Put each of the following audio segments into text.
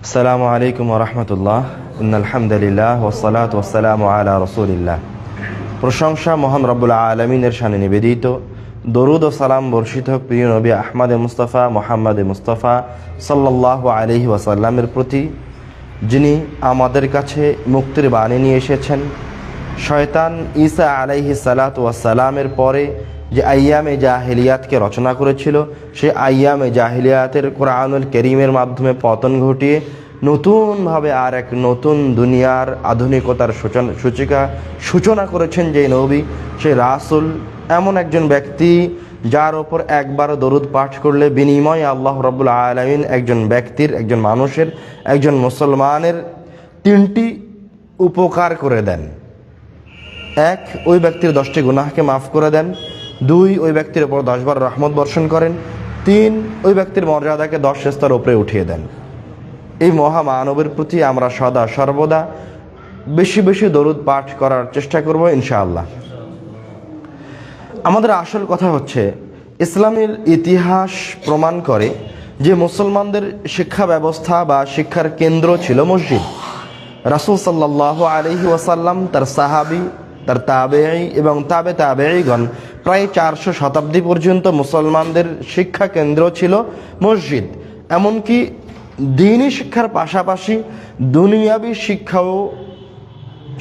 আসসালামু আলাইকুম রহমতুল্লাহ আলহামদুলিল্লাহ ওসালাত ওসালাম আলা রসুলিল্লাহ প্রশংসা মহান রব্বুল আলমিনের সানে নিবেদিত দরুদ ও সালাম বর্ষিত প্রিয় নবী আহমদে মুস্তফা মোহাম্মদে মুস্তফা সাল্লাহ আলহি ওয়াসাল্লামের প্রতি যিনি আমাদের কাছে মুক্তির বাণী নিয়ে এসেছেন শয়তান ঈসা আলাইহি সালাত ওয়াসালামের পরে যে আইয়ামে জাহিলিয়াতকে রচনা করেছিল সেই আইয়ামে জাহিলিয়াতের কোরআনুল করিমের মাধ্যমে পতন ঘটিয়ে নতুনভাবে আর এক নতুন দুনিয়ার আধুনিকতার সূচনা, সূচিকা, সূচনা করেছেন যে নবী, সে রাসুল, এমন একজন ব্যক্তি যার ওপর একবার দরুদ পাঠ করলে বিনিময়ে আল্লাহ রবুল আলমিন একজন ব্যক্তির, একজন মানুষের, একজন মুসলমানের তিনটি উপকার করে দেন। এক, ওই ব্যক্তির দশটি গুনাহকে মাফ করে দেন। দুই, ওই ব্যক্তির ওপর দশবার রহমত বর্ষণ করেন। তিন, ওই ব্যক্তির মর্যাদাকে দশ স্তর উপরে উঠিয়ে দেন। এই মহামানবের প্রতি আমরা সদা সর্বদা বেশি বেশি দরুদ পাঠ করার চেষ্টা করব ইনশাআল্লাহ। আমাদের আসল কথা হচ্ছে, ইসলামের ইতিহাস প্রমাণ করে যে মুসলমানদের শিক্ষা ব্যবস্থা বা শিক্ষার কেন্দ্র ছিল মসজিদ। রাসুল সাল্লাহ আলহি ওয়াসাল্লাম, তার সাহাবি তার তাবেই এবং তাবে তাবেইগণ প্রায় চারশো শতাব্দী পর্যন্ত মুসলমানদের শিক্ষা কেন্দ্র ছিল মসজিদ। এমনকি দিনই শিক্ষার পাশাপাশি দুনিয়াবি শিক্ষাও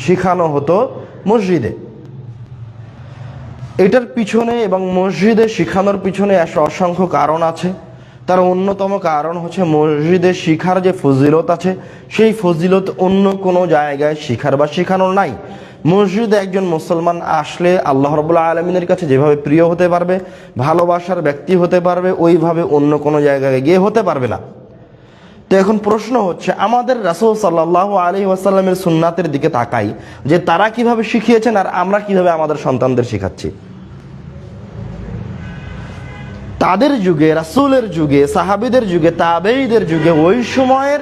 শেখানো হতো মসজিদে। এটার পিছনে এবং মসজিদে শিখানোর পিছনে অসংখ্য কারণ আছে। তার অন্যতম কারণ হচ্ছে মসজিদে শিখার যে ফজিলত আছে, সেই ফজিলত অন্য কোনো জায়গায় শিখার বা শেখানোর নাই। মসজিদে একজন মুসলমান আসলে আল্লাহ রবুল্লা আলমিনের কাছে যেভাবে প্রিয় হতে পারবে, ভালোবাসার ব্যক্তি হতে পারবে, ওইভাবে অন্য কোনো জায়গায় গিয়ে হতে পারবে না। তো এখন প্রশ্ন হচ্ছে, আমাদের রাসুল সাল্লাহ আলী ওয়াসাল্লামের সুন্নাতের দিকে তাকাই, যে তারা কীভাবে শিখিয়েছেন আর আমরা কীভাবে আমাদের সন্তানদের শেখাচ্ছি? তাদের যুগে, রাসুলের যুগে, সাহাবিদের যুগে তাবেইদের যুগে, ওই সময়ের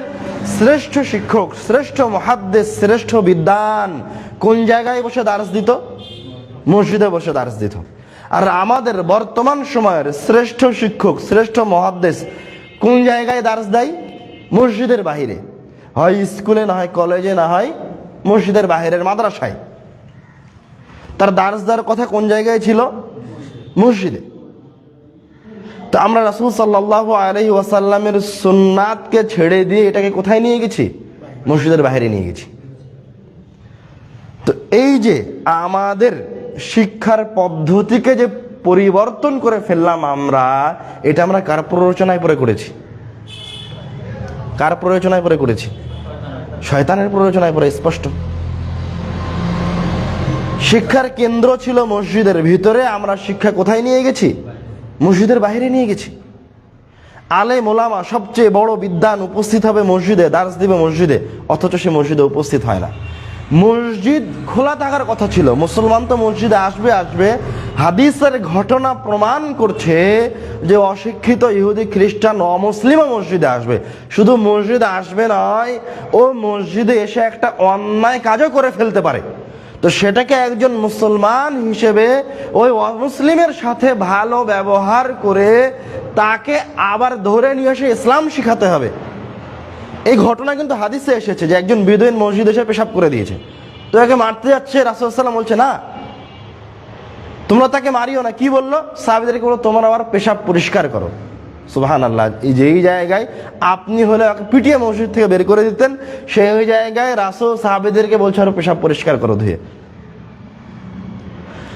শ্রেষ্ঠ শিক্ষক, শ্রেষ্ঠ মহাদ্দেশ শ্রেষ্ঠ বিদ্যান কোন জায়গায় বসে দার্স দিত? মসজিদে বসে দার্স দিত। আর আমাদের বর্তমান সময়ের শ্রেষ্ঠ শিক্ষক, শ্রেষ্ঠ মহাদ্দেশ কোন জায়গায় দার্স দেয়? মসজিদের বাহিরে। হয় স্কুলে না হয় কলেজে না হয় মসজিদের বাহিরের মাদ্রাসায়। তার দার্স দেওয়ার কথা কোন জায়গায় ছিল? মসজিদে। তো আমরা রাসুল সাল্লাহ আলহি ওয়াসাল্লামের সুন্নাতকে ছেড়ে দিয়ে এটাকে কোথায় নিয়ে গেছি? মসজিদের বাইরে নিয়ে গেছি। এই যে আমাদের শিক্ষার পদ্ধতিকে যে পরিবর্তন করে ফেললাম আমরা, এটা আমরা কার প্ররোচনায় পরে করেছি? কার প্ররোচনায় পরে করেছি? শয়তানের প্ররোচনায় পরে স্পষ্ট। শিক্ষার কেন্দ্র ছিল মসজিদের ভিতরে, আমরা শিক্ষা কোথায় নিয়ে গেছি? মসজিদের বাইরে নিয়ে গেছি। আলে মোলামা সবচেয়ে বড় বিদ্যান উপস্থিত হবে মসজিদে, দার্স দিবে মসজিদে, অথচ সে মসজিদে উপস্থিত হয় না। মসজিদ খোলা থাকার কথা ছিল। মুসলমান তো মসজিদে আসবে আসবে। হাদিসের ঘটনা প্রমাণ করছে যে অশিক্ষিত ইহুদি, খ্রিস্টান, অমুসলিমও মসজিদে আসবে। শুধু মসজিদে আসবে নয়, ও মসজিদে এসে একটা অন্যায় কাজও করে ফেলতে পারে। তো সেটাকে একজন মুসলমান হিসেবে ওই অমুসলিমের সাথে ভালো ব্যবহার করে তাকে আবার ধরে নিয়ে এসে ইসলাম শিখাতে হবে। এই ঘটনা কিন্তু হাদিসে এসেছে যে একজন বিদুইন মসজিদ এসে পেশাব করে দিয়েছে। তো একে মারতে যাচ্ছে রাসুলসাল্লাম বলছে, না, তোমরা তাকে মারিও না। কি বলল? সাহাবিদেরকে বলল, তোমরা আবার পেশাব পরিষ্কার করো। সুবাহান আল্লাহ এই যেই জায়গায় আপনি হলে পিটিয়ে মসজিদ থেকে বের করে দিতেন, সেই জায়গায় রাসুল সাহাবেদেরকে বলছে, আরও পেশাব পরিষ্কার করো ধুয়ে।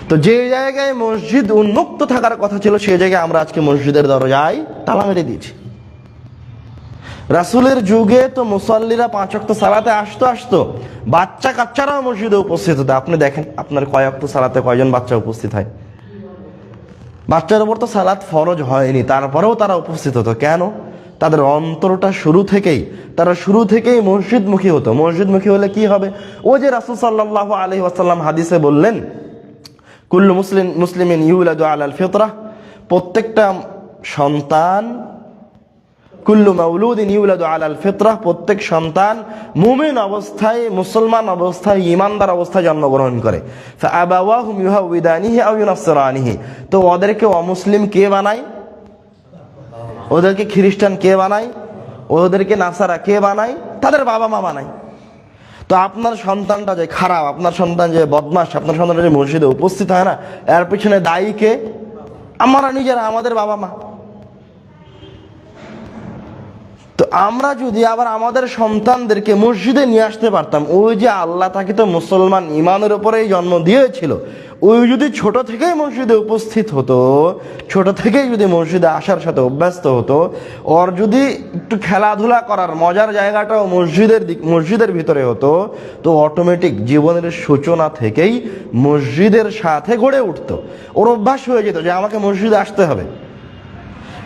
তো যে জায়গায় মসজিদ উন্মুক্ত থাকার কথা ছিল, সেই জায়গায় আমরা আজকে মসজিদের দরজায় তালা মেরে দিয়েছি। রাসুলের যুগে তো মুসল্লিরা পাঁচ অক্ত সালাতে আসতো আসতো। বাচ্চা কাচ্চারাও মসজিদে উপস্থিত হতো। আপনি দেখেন, আপনার কয় অক্ত সালাতে কয়জন বাচ্চা উপস্থিত হয়? বাচ্চার উপর তো সালাত ফরজ হয়নি, তারপরেও তারা উপস্থিত হতো। কেন? তাদের অন্তরটা শুরু থেকেই, তারা শুরু থেকেই মসজিদমুখী হতো। মসজিদমুখী হলে কি হবে? ও যে রাসুল সাল্লাহ আলহি আসাল্লাম হাদিসে বললেন, কুল্লু মুসলিম, মুসলিমিন ইউলাদু আলাল ফিতরা। প্রত্যেকটা সন্তান কুল্লু মাউলুদিন ইউলাদু আলাল ফিতরাহ প্রত্যেক সন্তান মুমিন অবস্থায়, মুসলমান অবস্থায় ইমানদার অবস্থায় জন্মগ্রহণ করে। ফাআবাওয়াহুম ইউহাউইদানিহি আও ইউনাসসিরানিহি। তো ওদেরকে অমুসলিম কে বানায়? ওদেরকে খ্রিস্টান কে বানায়? ওদেরকে নাসারা কে বানায়? তাদের বাবা মা বানায়। তো আপনার সন্তানটা যে খারাপ, আপনার সন্তান যে বদমাস আপনার সন্তানটা যে মসজিদে উপস্থিত হয় না, এর পিছনে দায়ী কে? আমরা নিজেরা, আমাদের বাবা মা তো আমরা যদি আবার আমাদের সন্তানদেরকে মসজিদে নিয়ে আসতে পারতাম, ওই যে আল্লাহ তাকে তো মুসলমান ইমানের উপরেই জন্ম দিয়েছিল, ওই যদি ছোট থেকেই মসজিদে উপস্থিত হতো, ছোট থেকেই যদি মসজিদে আসার সাথে অভ্যস্ত হতো, ওর যদি একটু খেলাধুলা করার মজার জায়গাটাও মসজিদের দিক মসজিদের ভিতরে হতো, তো অটোমেটিক জীবনের সূচনা থেকেই মসজিদের সাথে গড়ে উঠতো। ওর অভ্যাস হয়ে যেত যে আমাকে মসজিদে আসতে হবে।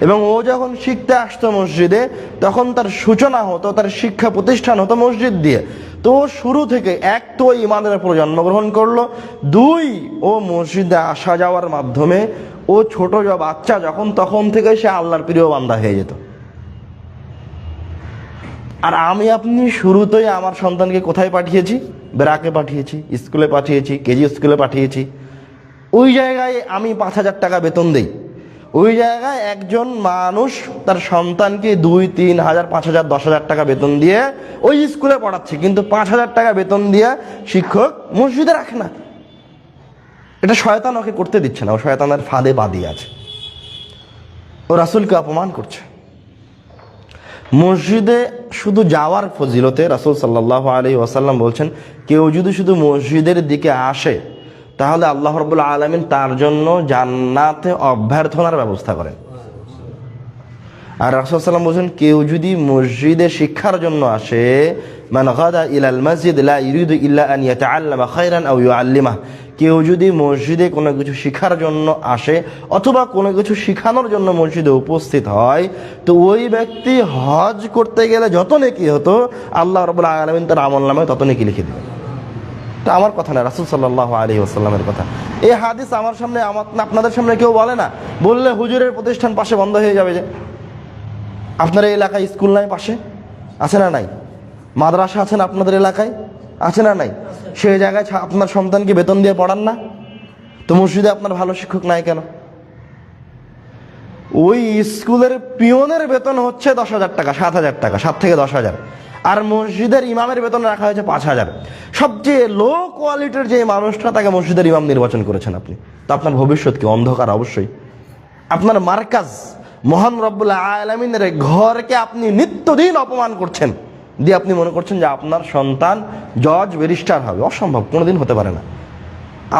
এবং ও যখন শিখতে আসতো মসজিদে, তখন তার সূচনা হতো, তার শিক্ষা প্রতিষ্ঠান হতো মসজিদ দিয়ে। তো শুরু থেকে এক তো ইমানের উপর জন্মগ্রহণ করল, দুই ও মসজিদে আসা যাওয়ার মাধ্যমে ও ছোট বাচ্চা, যখন তখন থেকে সে আল্লাহর প্রিয় বান্দা হয়ে যেত। আর আমি আপনি শুরুতেই আমার সন্তানকে কোথায় পাঠিয়েছি? বেড়াকে পাঠিয়েছি, স্কুলে পাঠিয়েছি, কেজি স্কুলে পাঠিয়েছি। ওই জায়গায় আমি পাঁচ হাজার টাকা বেতন দেই। ওই জায়গায় একজন মানুষ তার সন্তানকে দুই, তিন হাজার, পাঁচ হাজার, দশ হাজার টাকা বেতন দিয়ে ওই স্কুলে পড়াচ্ছে। কিন্তু পাঁচ হাজার টাকা বেতন দিয়ে শিক্ষক মসজিদে রাখে না। এটা শয়তান ওকে করতে দিচ্ছে না। ও শয়তানের ফাঁদে বাদিয়ে আছে। ও রাসুলকে অপমান করছে। মসজিদে শুধু যাওয়ার ফজিলতে রাসুল সাল্লাহ আলী ওয়াসাল্লাম বলছেন, কেউ যদি শুধু মসজিদের দিকে আসে তাহলে আল্লাহ রবুল্লা আলমিন তার জন্য জান্নাতে অভ্যর্থনার ব্যবস্থা করেন। আর রাসুলসাল্লাম বলছেন, কেউ যদি মসজিদে শিক্ষার জন্য আসে, মান ইলাল মসজিদ, লা ইরিদু ইল্লা আন ইয়াতাআল্লামা খায়রান আও ইউআল্লিমা কেউ যদি মসজিদে কোনো কিছু শিখার জন্য আসে, অথবা কোনো কিছু শিখানোর জন্য মসজিদে উপস্থিত হয়, তো ওই ব্যক্তি হজ করতে গেলে যত নেকি হতো, আল্লাহ রবুল্লা আলমিন তার আমল নামে তত নেকি লিখে দেবেন। এটা আমার কথা না, রাসুল সাল্লাহ আলী আসাল্লামের কথা। এই হাদিস আমার সামনে, আমার আপনাদের সামনে কেউ বলে না। বললে হুজুরের প্রতিষ্ঠান পাশে বন্ধ হয়ে যাবে যে। আপনার এই এলাকায় স্কুল নাই পাশে? আছে না নাই? মাদ্রাসা আছেন আপনাদের এলাকায়? আছে না নাই? সেই জায়গায় আপনার সন্তানকে বেতন দিয়ে পড়ান না? তো মসজিদে আপনার ভালো শিক্ষক নাই কেন? ওই স্কুলের পিয়নের বেতন হচ্ছে দশ হাজার টাকা, সাত হাজার টাকা, সাত থেকে দশ হাজার। আর মসজিদের ইমামের বেতন রাখা হয়েছে পাঁচ হাজার। সবচেয়ে লো কোয়ালিটির যে মানুষটা, তাকে মসজিদের ইমাম নির্বাচন করেছেন আপনি। তো আপনার ভবিষ্যৎ কি? অন্ধকার অবশ্যই। আপনার মার্কাজ মহান রব্বুল্লাহ আলমিনের ঘরকে আপনি নিত্যদিন অপমান করছেন। দিয়ে আপনি মনে করছেন যে আপনার সন্তান জজ, ব্যারিস্টার হবে। অসম্ভব, কোনোদিন হতে পারে না।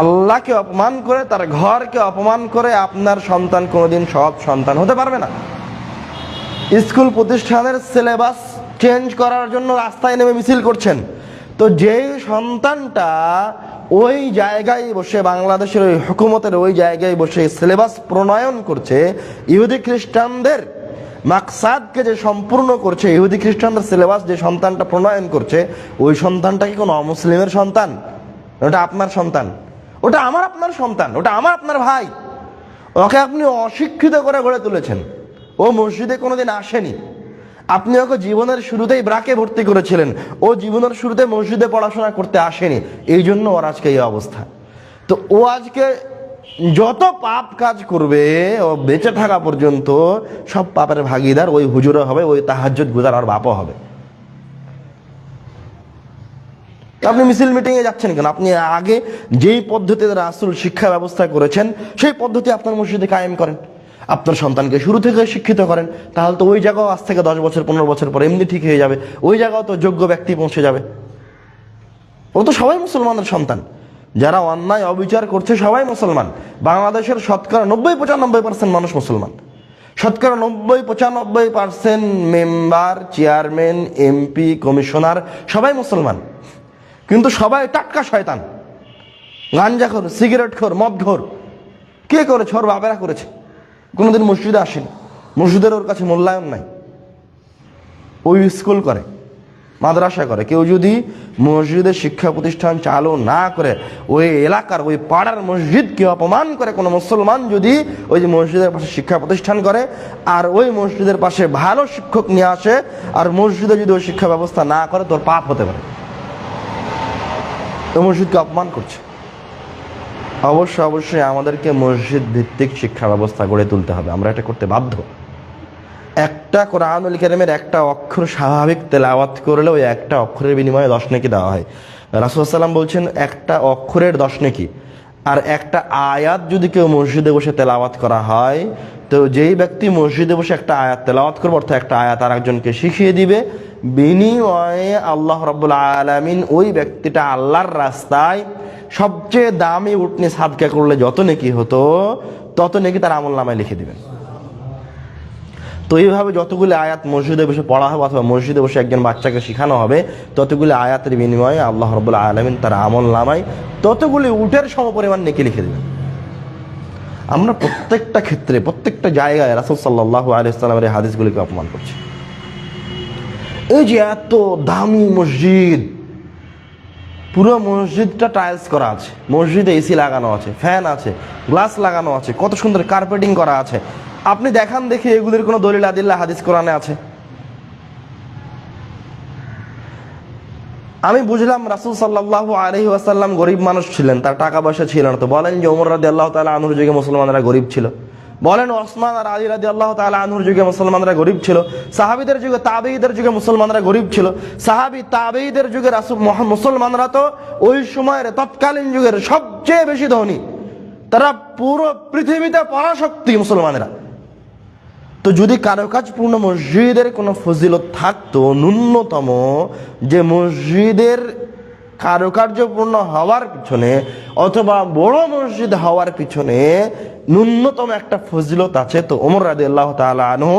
আল্লাহকে অপমান করে, তার ঘরকে অপমান করে আপনার সন্তান কোনোদিন সব সন্তান হতে পারবে না। স্কুল প্রতিষ্ঠানের সিলেবাস চেঞ্জ করার জন্য রাস্তায় নেমে মিছিল করছেন। তো যেই সন্তানটা ওই জায়গায় বসে, বাংলাদেশের ওই হুকুমতের ওই জায়গায় বসে সিলেবাস প্রণয়ন করছে, ইহুদি খ্রিস্টানদের মাকসাদকে যে সম্পূর্ণ করছে, ইহুদি খ্রিস্টানদের সিলেবাস যে সন্তানটা প্রণয়ন করছে, ওই সন্তানটা কি কোনো অমুসলিমের সন্তান? ওটা আপনার সন্তান। ওটা আমার আপনার সন্তান। ওটা আমার আপনার ভাই। ওকে আপনি অশিক্ষিত করে গড়ে তুলেছেন। ও মসজিদে কোনোদিন আসেনি। আপনি ওকে জীবনের শুরুতেই ব্রাকে ভর্তি করেছিলেন। ও জীবনের শুরুতে মসজিদে পড়াশোনা করতে আসেনি। এই জন্য ওর আজকে এই অবস্থা। তো ও আজকে যত পাপ কাজ করবে, ও বেঁচে থাকা পর্যন্ত সব পাপের ভাগিদার ওই হুজুরও হবে, ওই তাহাজ্জুদ গুজার আর বাপও হবে। আপনি মিছিল মিটিংয়ে যাচ্ছেন কেন? আপনি আগে যেই পদ্ধতিতে রাসুল শিক্ষা ব্যবস্থা করেছেন, সেই পদ্ধতি আপনার মসজিদে কায়েম করেন। আপনার সন্তানকে শুরু থেকে শিক্ষিত করেন, তাহলে তো ওই জায়গাও আজ থেকে দশ বছর, পনেরো বছর পর এমনি ঠিক হয়ে যাবে। ওই জায়গাও তো যোগ্য ব্যক্তি পৌঁছে যাবে। ও তো সবাই মুসলমানের সন্তান। যারা অন্যায়, অবিচার করছে সবাই মুসলমান। বাংলাদেশের শতকরা নব্বই, পঁচানব্বই পার্সেন্ট মানুষ মুসলমান। শতকরা নব্বই, পঁচানব্বই percent member, chairman, MP, commissioner সবাই মুসলমান। কিন্তু সবাই টাটকা শয়তান। গাঞ্জাখোর, সিগারেটখোর মদঘোর কে করেছে? ওর বাবেরা করেছে। কোনোদিন মসজিদে আসেনি। মসজিদের ওর কাছে মূল্যায়ন নাই। ওই স্কুল করে, মাদ্রাসা করে। কেউ যদি মসজিদের শিক্ষা প্রতিষ্ঠান চালু না করে, ওই এলাকার, ওই পাড়ার মসজিদকে অপমান করে, কোনো মুসলমান যদি ওই যে মসজিদের পাশে শিক্ষা প্রতিষ্ঠান করে, আর ওই মসজিদের পাশে ভালো শিক্ষক নিয়ে আসে, আর মসজিদে যদি ওই শিক্ষা ব্যবস্থা না করে, তোর পাপ হতে পারে। তো মসজিদকে অপমান করছে। অবশ্যই অবশ্যই আমাদেরকে মসজিদ ভিত্তিক শিক্ষা ব্যবস্থা গড়ে তুলতে হবে। আমরা এটা করতে বাধ্য। একটা কোরআনুল কারিমের একটা অক্ষর স্বাভাবিক তেলাওয়াত করলে ওই একটা অক্ষরের বিনিময়ে দশ নেকি দেওয়া হয়। রাসুলসাল্লাম বলছেন, একটা অক্ষরের দশ নেকি। আর একটা আয়াত যদি কেউ মসজিদে বসে তেলাওয়াত করা হয়, তো যেই ব্যক্তি মসজিদে বসে একটা আয়াত তেলাওয়াত করবে, অর্থাৎ একটা আয়াত আর একজনকে শিখিয়ে দিবে, বিনিময়ে আল্লাহ রব্বুল আলমিন ওই ব্যক্তিটা আল্লাহর রাস্তায় সবচেয়ে দামি উঠনি সাদকা করলে যত নেকি হতো, তত নেকি তার আমল নামায় লিখে দিবেন। তো এইভাবে যতগুলি আয়াত মসজিদে বসে পড়া হবে অথবা মসজিদে বসে একজন বাচ্চাকে শেখানো হবে, ততগুলি আয়াতের বিনিময়ে আল্লাহ রবুল্লা আলমিন তার আমল নামায় ততগুলি উটের সমপরিমাণ নেকি লিখে দেবেন। আমরা প্রত্যেকটা ক্ষেত্রে, প্রত্যেকটা জায়গায় রাসুল সাল্লাহ আলিয়াল্লামের হাদিসগুলিকে অপমান করছি। এই যে এত দামি মসজিদ পুরো মসজিদটা টাইলস করা আছে। মসজিদে এসি লাগানো আছে ফ্যান আছে গ্লাস লাগানো আছে, কত সুন্দর কার্পেটিং করা আছে। আপনি দেখান দেখি এগুলির কোনো দলিল, আদিল্লা, হাদিস, কোরআনে আছে? আমি বুঝলাম রাসুল সাল্লাহ আলহি আসাল্লাম গরিব মানুষ ছিলেন, তার টাকা পয়সা ছিল না। তো বলেন যে ওমর রাদি আল্লাহ তালা আনুর যুগে মুসলমানরা গরিব ছিল। বলেন ওসমান আর আলী রাদি আল্লাহ তালা আনুর যুগে মুসলমানরা গরিব ছিল, সাহাবিদের যুগে তাবেইদের যুগে মুসলমানরা গরিব ছিল, সাহাবি তাবেইদের যুগে মুসলমানরা তো ওই সময়ের তৎকালীন যুগের সবচেয়ে বেশি ধনী। তারা পুরো পৃথিবীতে পরাশক্তি মুসলমানেরা। তো যদি কারুকাজপূর্ণ মসজিদের কোনো ফজিলত থাকতো, ন্যূনতম যে মসজিদের কারুকার্যপূর্ণ হওয়ার পিছনে অথবা বড় মসজিদ হওয়ার পিছনে ন্যূনতম একটা ফজিলত আছে। তো ওমর রাদি আল্লাহ আনহু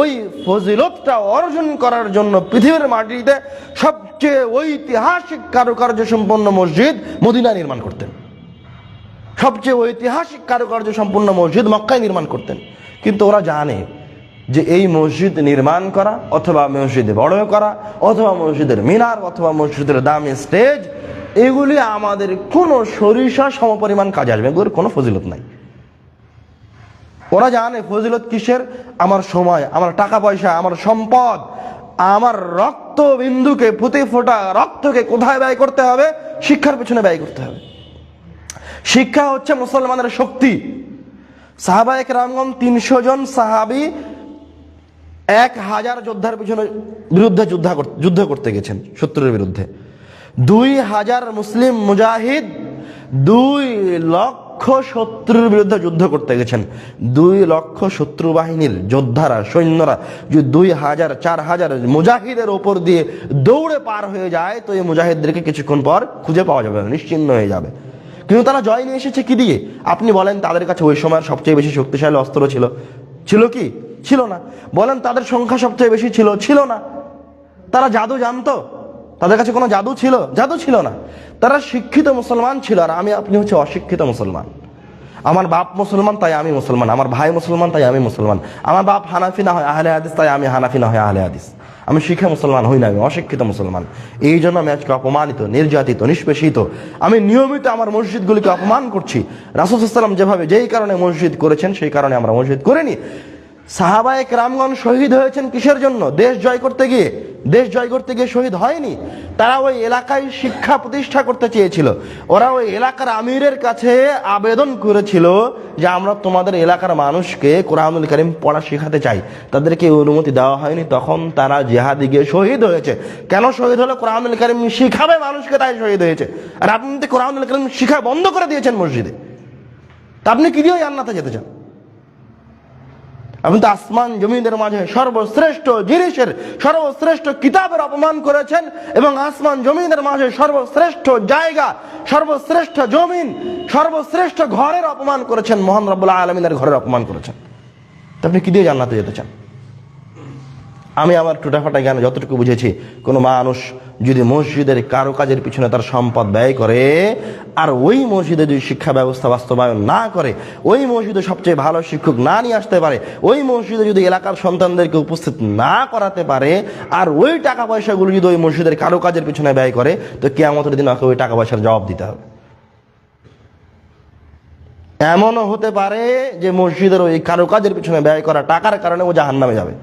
ওই ফজিলতটা অর্জন করার জন্য পৃথিবীর মাটিতে সবচেয়ে ঐতিহাসিক কারুকার্য সম্পন্ন মসজিদ মদিনা নির্মাণ করতেন। সবচেয়ে ঐতিহাসিক কারুকার্য সম্পন্ন মসজিদ মক্কায় নির্মাণ করতেন। কিন্তু ওরা জানে যে এই মসজিদ নির্মাণ করা অথবা মসজিদে বড় করা অথবা মসজিদের মিনার অথবা মসজিদের দামি স্টেজ, এগুলি আমাদের কোনো সরিষা সমপরিমাণ কাজে আসবে এগুলোর কোনো ফজিলত নাই। ওরা জানে ফজিলত কিসের? আমার সময়, আমার টাকা পয়সা, আমার সম্পদ, আমার রক্ত বিন্দুকে ফুটে ফোটা রক্তকে কোথায় ব্যয় করতে হবে? শিক্ষার পেছনে ব্যয় করতে হবে। শিক্ষা হচ্ছে মুসলমানের শক্তি। সাহাবায়ক রামগম তিনশো জন সাহাবি এক হাজার যোদ্ধার পিছনে বিরুদ্ধে যুদ্ধ যুদ্ধ করতে গেছেন, শত্রুর বিরুদ্ধে। দুই হাজার মুসলিম মুজাহিদ, দুই লক্ষ শত্রুর বিরুদ্ধে যুদ্ধ করতে গেছেন। দুই লক্ষ শত্রু বাহিনীর যোদ্ধারা, সৈন্যরা যদি দুই হাজার, চার হাজার মুজাহিদের ওপর দিয়ে দৌড়ে পার হয়ে যায়, তো এই মুজাহিদদেরকে কিছুক্ষণ পর খুঁজে পাওয়া যাবে, নিশ্চিন্ন হয়ে যাবে। কিন্তু তারা জয় নিয়ে এসেছে কি দিয়ে? আপনি বলেন তাদের কাছে ওই সময়ের সবচেয়ে বেশি শক্তিশালী অস্ত্র ছিল। ছিল কি? ছিল না। বলেন তাদের সংখ্যা সবচেয়ে বেশি ছিল ছিল না। তারা জাদু জানতো? তাদের কাছে কোনো জাদু ছিল? জাদু ছিল না। তারা শিক্ষিত মুসলমান ছিল আর আমি, আপনি হচ্ছে অশিক্ষিত মুসলমান। আমার বাপ মুসলমান, তাই আমি মুসলমান। আমার ভাই মুসলমান, তাই আমি মুসলমান। আমার বাপ হানাফি না হয় আহলে হাদিস, তাই আমি হানাফি না হয় আহলে হাদিস। আমি শিক্ষা মুসলমান হই না, আমি অশিক্ষিত মুসলমান। এই জন্য আমি আজকে অপমানিত, নির্যাতিত, নিষ্পেষিত। আমি নিয়মিত আমার মসজিদগুলিকে অপমান করছি। রাসুসাল্লাম যেভাবে যেই কারণে মসজিদ করেছেন, সেই কারণে আমরা মসজিদ করিনি। সাহাবায়ক রামগণ শহীদ হয়েছেন কিসের জন্য? দেশ জয় করতে গিয়ে। দেশ জয় করতে গিয়ে শহীদ হয়নি। তারা ওই এলাকায় শিক্ষা প্রতিষ্ঠা করতে চেয়েছিল। ওরা ওই এলাকার আমিরের কাছে আবেদন করেছিল যে আমরা তোমাদের এলাকার মানুষকে কোরআনুল করিম পড়া শেখাতে চাই। তাদেরকে অনুমতি দেওয়া হয়নি। তখন তারা জেহাদি গিয়ে শহীদ হয়েছে। কেন শহীদ হলো? কোরআনুল করিম শিখাবে মানুষকে, তাই শহীদ হয়েছে। আর আপনি কোরআনুল করিম শিখা বন্ধ করে দিয়েছেন মসজিদে, তা আপনি কি দিয়ে জান্নাতে যেতে চান? আপনি তো আসমান জমিনের মাঝে সর্বশ্রেষ্ঠ জিনিসের, সর্বশ্রেষ্ঠ কিতাবের অপমান করেছেন এবং আসমান জমিনের মাঝে সর্বশ্রেষ্ঠ জায়গা, সর্বশ্রেষ্ঠ জমিন, সর্বশ্রেষ্ঠ ঘরের অপমান করেছেন মোহান রবুল্লাহ আলমিনের ঘরের অপমান করেছেন। আপনি কি দিয়ে জান্নাতে যেতে চান? আমি আমার টুটাফাটা জ্ঞান যতটুকু বুঝেছি, কোনো মানুষ যদি মসজিদের কারও কাজের পিছনে তার সম্পদ ব্যয় করে, আর ওই মসজিদে যদি শিক্ষা ব্যবস্থা বাস্তবায়ন না করে, ওই মসজিদে সবচেয়ে ভালো শিক্ষক না নিয়ে আসতে পারে, ওই মসজিদে যদি এলাকার সন্তানদেরকে উপস্থিত না করাতে পারে, আর ওই টাকা পয়সাগুলো যদি ওই মসজিদের কারও কাজের পিছনে ব্যয় করে, তো কেয়ামতের দিন ওকে ওই টাকা পয়সার জবাব দিতে হবে। এমনও হতে পারে যে মসজিদের ওই কারও কাজের পিছনে ব্যয় করা টাকার কারণে ও জাহান নামে যাবে।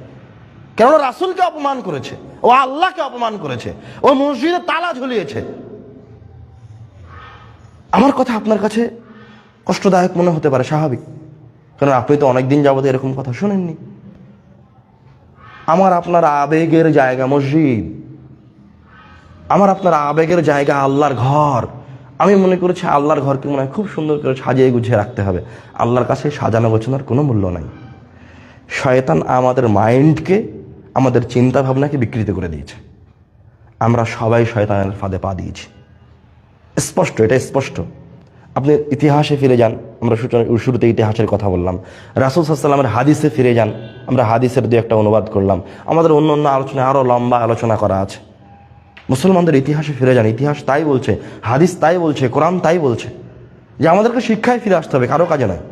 কেননা রাসুলকে অপমান করেছে, ও আল্লাহকে অপমান করেছে, ও মসজিদে তালা ঝুলিয়েছে। আমার কথা আপনার কাছে কষ্টদায়ক মনে হতে পারে, স্বাভাবিক। কারণ আপনি তো অনেকদিন যাবত এরকম কথা শোনেননি। আমার আপনার আবেগের জায়গা মসজিদ। আমার আপনার আবেগের জায়গা আল্লাহর ঘর। আমি মনে করেছি আল্লাহর ঘরকে মনে হয় খুব সুন্দর করে সাজিয়ে গুছিয়ে রাখতে হবে। আল্লাহর কাছে সাজানো গোছানোর কোনো মূল্য নাই। শয়তান আমাদের মাইন্ডকে আমাদের চিন্তা ভাবনাকে বিকৃত করে দিয়েছে। আমরা সবাই শয়তানের ফাঁদে পা দিয়েছি। স্পষ্ট, এটা স্পষ্ট। আপনি ইতিহাসে ফিরে যান, আমরা শুরুতে ইতিহাসের কথা বললাম। রাসুল সাল্লামের হাদিসে ফিরে যান, আমরা হাদিসের দু একটা অনুবাদ করলাম। আমাদের অন্য অন্য আলোচনায় আরও লম্বা আলোচনা করা আছে। মুসলমানদের ইতিহাসে ফিরে যান, ইতিহাস তাই বলছে, হাদিস তাই বলছে, কোরআন তাই বলছে। যে আমাদেরকে শিক্ষায় ফিরে আসতে হবে, কারও কাজে নয়।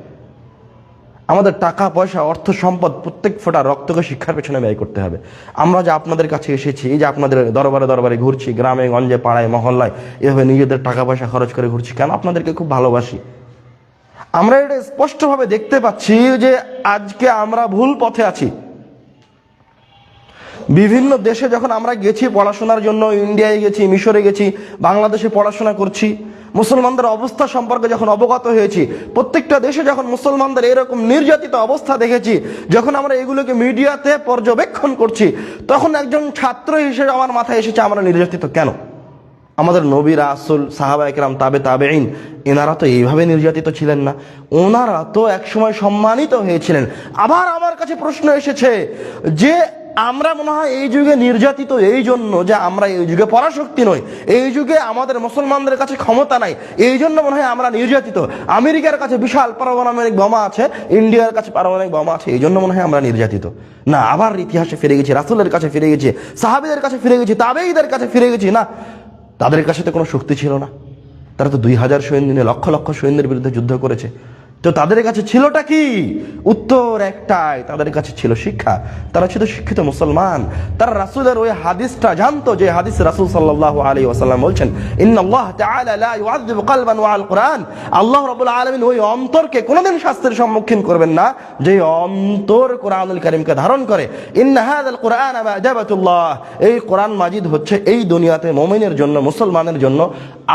আমাদের টাকা, পয়সা, অর্থ, সম্পদ প্রত্যেক ফোটা রক্তকে শিক্ষার পেছনে ব্যয় করতে হবে। আমরা যে আপনাদের কাছে এসেছি, এই যে আপনাদের দরবারে দরবারে ঘুরছি, গ্রামে, গঞ্জে, পাড়ায়, মহল্লায়, এভাবে নিজেদের টাকা, পয়সা খরচ করে ঘুরছি, কেন আপনাদেরকে খুব ভালোবাসি? আমরা এটা স্পষ্টভাবে দেখতে পাচ্ছি যে আজকে আমরা ভুল পথে আছি। বিভিন্ন দেশে যখন আমরা গেছি পড়াশোনার জন্য, ইন্ডিয়ায় গেছি, মিশরে গেছি, বাংলাদেশে পড়াশোনা করছি, মুসলমানদের অবস্থা সম্পর্কে যখন অবগত হয়েছি, প্রত্যেকটা দেশে যখন মুসলমানদের এরকম নির্যাতিত অবস্থা দেখেছি, যখন আমরা এগুলোকে মিডিয়াতে পর্যবেক্ষণ করছি, তখন একজন ছাত্র হিসেবে আমার মাথায় এসেছে, আমরা নির্যাতিত কেন? আমাদের নবী রাসুল, সাহাবা একরাম, তাবে তাবেইন এনারা তো এইভাবে নির্যাতিত ছিলেন না। ওনারা তো একসময় সম্মানিত হয়েছিলেন। আবার আমার কাছে প্রশ্ন এসেছে যে আমরা মনে হয় এই যুগে নির্যাতিত, এই জন্য যে আমরা এই যুগে পরাশক্তি নই। এই যুগে আমাদের মুসলমানদের কাছে ক্ষমতা নাই। এই জন্য মনে হয় আমরা নির্যাতিত। আমেরিকার কাছে বিশাল পারমাণবিক বোমা আছে, ইন্ডিয়ার কাছে পারমাণবিক বোমা আছে, এই জন্য মনে হয় আমরা নির্যাতিত। না, আবার ইতিহাসে ফিরে গেছি, রাসুলের কাছে ফিরে গেছি, সাহাবিদের কাছে ফিরে গেছি তাবেইদের কাছে ফিরে গেছি। না, তাদের কাছে তো কোনো শক্তি ছিল না। তারা তো দুই হাজার সৈন্য নিয়ে লক্ষ লক্ষ সৈন্যের বিরুদ্ধে যুদ্ধ করেছে। তো তাদের কাছে ছিলটা কি? উত্তর একটাই, তাদের কাছে ছিল শিক্ষা। তারা ছিল শিক্ষিত মুসলমান। তারা রাসূলের ওই হাদিসটা জানতো যে হাদিস রাসুল সাল্লাল্লাহু আলাইহি ওয়াসাল্লাম বলছেন ইউআযযিবু কলবান ওয়া আল কুরআন। আল্লাহ রাব্বুল আলামিন ওই অন্তরকে কোনোদিন শাস্তির সম্মুখীন করবেন না, যে অন্তর কোরআনুল কারীমকে ধারণ করে। ইন্না হাযাল কুরআন মা'জাবাতুল্লাহ। এই কোরআন মাজিদ হচ্ছে এই দুনিয়াতে মুমিনের জন্য, মুসলমানের জন্য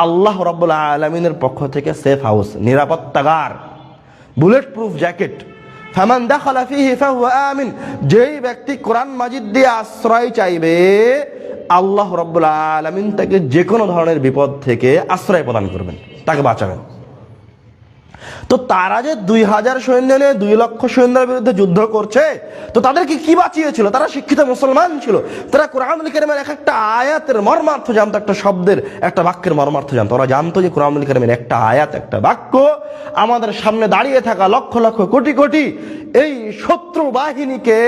আল্লাহ রাব্বুল আলামিনের পক্ষ থেকে সেফ হাউস, নিরাপত্তাগার। বুলেট প্রুফ জ্যাকেট ফামান দাখালা ফিহি ফাহুয়া আমিন। যেই ব্যক্তি কোরআন মাজিদ দিয়ে আশ্রয় চাইবে, আল্লাহ রব্বুল আলামিন তাকে যে কোনো ধরনের বিপদ থেকে আশ্রয় প্রদান করবেন। তাকে বাঁচাবেন। তো তারা যে দুই হাজার সৈন্য নিয়ে দুই লক্ষ সৈন্যের বিরুদ্ধে যুদ্ধ করছে, তো তাদেরকে কি বাঁচিয়েছিল? তারা শিক্ষিত মুসলমান ছিল। তারা কোরআনুল কারিমের এক একটা আয়াতের মর্মার্থ জানতো, একটা শব্দের, একটা বাক্যের মর্মার্থ জানতো। ওরা জানতো যে কোরআনুল কারিমের একটা আয়াত, একটা বাক্য, আমাদের সামনে দাঁড়িয়ে থাকা লক্ষ লক্ষ কোটি কোটি এই শত্রু বাহিনীকে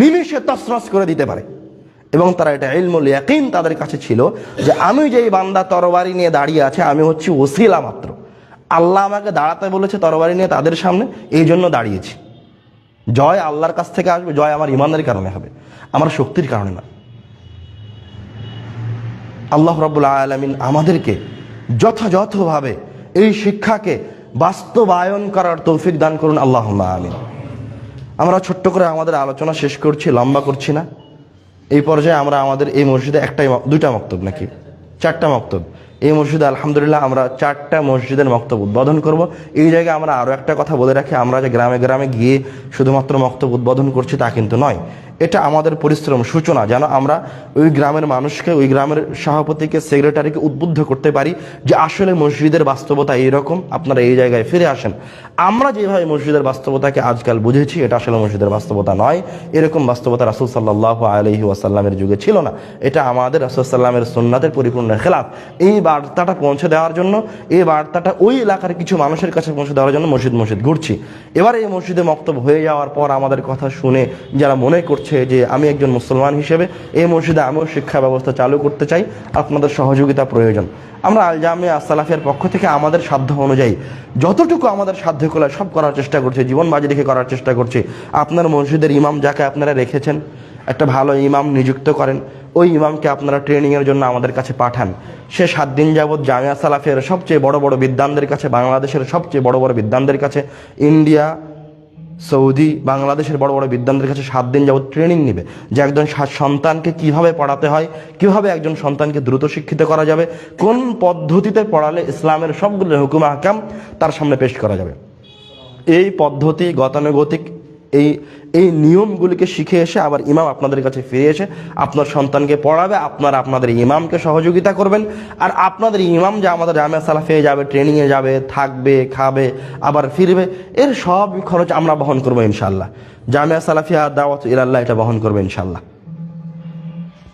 নিমিষে তসরস করে দিতে পারে। এবং তারা এটা ইলমুল ইয়াকিন তাদের কাছে ছিল যে, আমি যেই বান্দা তরবারি নিয়ে দাঁড়িয়ে আছে, আমি হচ্ছি ওসিলা মাত্র। আল্লাহ আমাকে দাঁড়াতে বলেছে তরবারি নিয়ে তাদের সামনে, এই জন্য দাঁড়িয়েছি। জয় আল্লাহর কাছ থেকে আসবে, জয় আমার ইমানের কারণে হবে, আমার শক্তির কারণে না। আল্লাহ রব্বুল আলমিন আমাদেরকে যথাযথভাবে এই শিক্ষাকে বাস্তবায়ন করার তৌফিক দান করুন আল্লাহ আমিন। আমরা ছোট্ট করে আমাদের আলোচনা শেষ করছি, লম্বা করছি না। এই পর্যায়ে আমরা আমাদের এই মসজিদে একটাই দুইটা মক্তব নাকি? চারটা মক্তব। এই মসজিদে আলহামদুলিল্লাহ আমরা চারটা মসজিদের মক্তব উদ্বোধন করব। এই জায়গায় আমরা আরও একটা কথা বলে রাখি, আমরা যে গ্রামে গ্রামে গিয়ে শুধুমাত্র মক্তব উদ্বোধন করছি তা কিন্তু নয়। এটা আমাদের পরিশ্রম, সূচনা, যেন আমরা ওই গ্রামের মানুষকে, ওই গ্রামের সভাপতিকে সেক্রেটারিকে উদ্বুদ্ধ করতে পারি যে আসলে মসজিদের বাস্তবতা এইরকম। আপনারা এই জায়গায় ফিরে আসেন। আমরা যেভাবে মসজিদের বাস্তবতাকে আজকাল বুঝেছি, এটা আসলে মসজিদের বাস্তবতা নয়। এরকম বাস্তবতা রাসুল সাল্লাহ আলহি ওয়াসাল্লামের যুগে ছিল না। এটা আমাদের রাসুল সাল্লামের সুন্নাতের পরিপূর্ণ খেলাফ। এই বার্তাটা পৌঁছে দেওয়ার জন্য, এই বার্তাটা ওই এলাকার কিছু মানুষের কাছে পৌঁছে দেওয়ার জন্য মসজিদ মসজিদ ঘুরছি। এবার এই মসজিদে মক্তব হয়ে যাওয়ার পর আমাদের কথা শুনে যারা মনে করছে যে আমি একজন মুসলমান হিসেবে এই মসজিদে আমিও শিক্ষা ব্যবস্থা চালু করতে চাই, আপনাদের সহযোগিতা প্রয়োজন। আমরা আল জামিয়া আসালাফিয়ার পক্ষ থেকে আমাদের সাধ্য অনুযায়ী যতটুকু আমাদের সাধ্য কলা সব করার চেষ্টা করছি, জীবন বাজি রেখে করার চেষ্টা করছি। আপনার মসজিদের ইমাম যাকে আপনারা রেখেছেন, একটা ভালো ইমাম নিযুক্ত করেন, ওই ইমামকে আপনারা ট্রেনিংয়ের জন্য আমাদের কাছে পাঠান। সে সাত দিন যাবৎ জামিয়া সালাফের সবচেয়ে বড় বড় বিদ্যানদের কাছে, বাংলাদেশের সবচেয়ে বড় বড় বিদ্যানদের কাছে, ইন্ডিয়া সৌদি বাংলাদেশের বড় বড় বিদ্যানদের কাছে সাত দিন যাবত ট্রেনিং নেবে, যে একজন সন্তানকে কীভাবে পড়াতে হয়, কীভাবে একজন সন্তানকে দ্রুত শিক্ষিত করা যাবে, কোন পদ্ধতিতে পড়ালে ইসলামের সবগুলো হুকুম, আহকাম তার সামনে পেশ করা যাবে। এই পদ্ধতি গতানুগতিক এই এই নিয়মগুলিকে শিখে এসে আবার ইমাম আপনাদের কাছে ফিরে এসে আপনার সন্তানকে পড়াবে, আপনারা আপনাদের ইমামকে সহযোগিতা করবেন। আর আপনাদের ইমাম যে আমাদের জামিয়া সালাফে যাবে ট্রেনিংয়ে যাবে, থাকবে, খাবে, আবার ফিরবে, এর সব খরচ আমরা বহন করব ইনশাল্লাহ জামিয়া সালাফিয়া দাওয়াত ইলাল্লাহ এটা বহন করবে ইনশাল্লাহ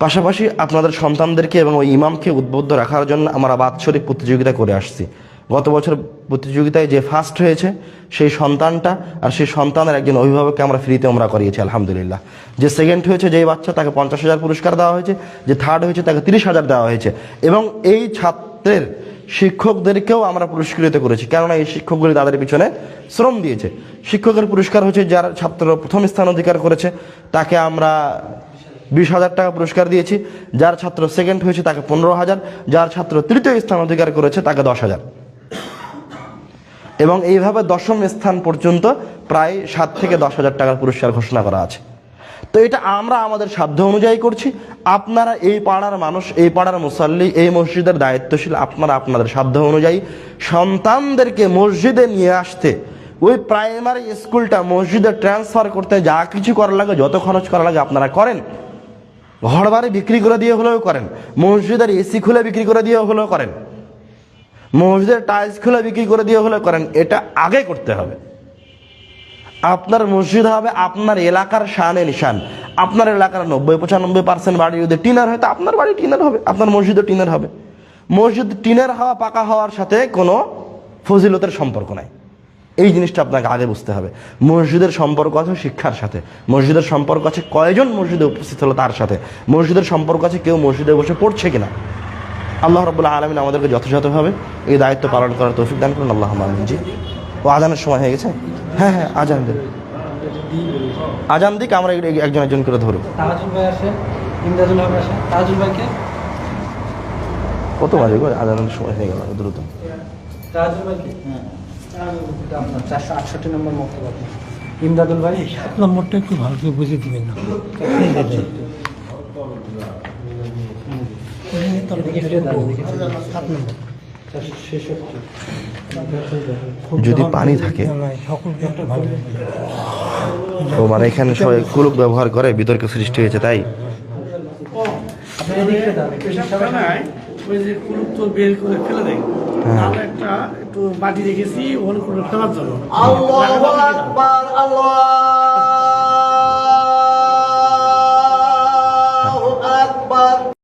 পাশাপাশি আপনাদের সন্তানদেরকে এবং ওই ইমামকে উদ্বুদ্ধ রাখার জন্য আমরা বাৎসরিক প্রতিযোগিতা করে আসছি। গত বছর প্রতিযোগিতায় যে ফার্স্ট হয়েছে, সেই সন্তানটা আর সেই সন্তানের একজন অভিভাবককে আমরা ফ্রিতে আমরা করিয়েছি, আলহামদুলিল্লাহ। যে সেকেন্ড হয়েছে যেই বাচ্চা, তাকে পঞ্চাশ হাজার পুরস্কার দেওয়া হয়েছে। যে থার্ড হয়েছে, তাকে তিরিশ হাজার দেওয়া হয়েছে। এবং এই ছাত্রের শিক্ষকদেরকেও আমরা পুরস্কৃত করেছি। কেননা এই শিক্ষকগুলি তাদের পিছনে শ্রম দিয়েছে। শিক্ষকের পুরস্কার হচ্ছে যার ছাত্র প্রথম স্থান অধিকার করেছে, তাকে আমরা বিশ হাজার টাকা পুরস্কার দিয়েছি। যার ছাত্র সেকেন্ড হয়েছে, তাকে পনেরো হাজার। যার ছাত্র তৃতীয় স্থান অধিকার করেছে, তাকে দশ হাজার। এবং এইভাবে দশম স্থান পর্যন্ত প্রায় সাত থেকে দশ হাজার টাকার পুরস্কার ঘোষণা করা আছে। তো এটা আমরা আমাদের সাধ্য অনুযায়ী করছি। আপনারা এই পাড়ার মানুষ, এই পাড়ার মুসল্লি, এই মসজিদের দায়িত্বশীল, আপনারা আপনাদের সাধ্য অনুযায়ী সন্তানদেরকে মসজিদে নিয়ে আসতে, ওই প্রাইমারি স্কুলটা মসজিদে ট্রান্সফার করতে যা কিছু করা লাগে, যত খরচ করা লাগে আপনারা করেন। ঘর বিক্রি করে দিয়ে হলেও করেন। মসজিদের এসি খুলে বিক্রি করে দিয়ে হলেও করেন। মসজিদের টাইলস খুলে বিক্রি করে দিয়ে হলে করেন, এটা আগে করতে হবে। আপনার মসজিদ হবে আপনার এলাকার শানে নিশান। আপনার এলাকার নব্বই, পঁচানব্বই পার্সেন্ট বাড়ি যদি টিনার হয়, তো আপনার বাড়ি টিনার হবে, আপনার মসজিদও টিনার হবে। মসজিদ টিনের হওয়া, পাকা হওয়ার সাথে কোনো ফজিলতের সম্পর্ক নাই। এই জিনিসটা আপনাকে আগে বুঝতে হবে। মসজিদের সম্পর্ক আছে শিক্ষার সাথে। মসজিদের সম্পর্ক আছে কয়জন মসজিদে উপস্থিত হলো তার সাথে। মসজিদের সম্পর্ক আছে কেউ মসজিদে বসে পড়ছে কিনা। আল্লাহ রবুল্লাহ আলমিন আমাদেরকে যথাযথভাবে এই দায়িত্ব পালন করার তৌফিক দান করুন আল্লাহ আলমিন জি। ও আজানের সময় হয়ে গেছে? হ্যাঁ হ্যাঁ আজান দিন। আজান দিক আমরা এক- একজন একজন করে ভাইকে? কত বাজে গো? আজানের সময় হয়ে গেল দ্রুত। হ্যাঁ। চারশো আটষট্টি নম্বর ইমদাদুল ভাই? সাত নম্বরটা একটু ভালো করে বুঝে দিবেন না এদিকে ফিরে দাঁড়ান, এদিকে ফিরে দাঁড়ান। সাত নম্বর চারশো ছেষট্টি যদি পানি থাকে। ও মানে এখানে সবাই কুলুক ব্যবহার করে বিতর্ক সৃষ্টি হয়েছে তাই? একটু তো হ্যাঁ। একটা একটু বাটি রেখেছি ওর করে ফেলার জন্য। আল্লাহু আকবার আল্লাহু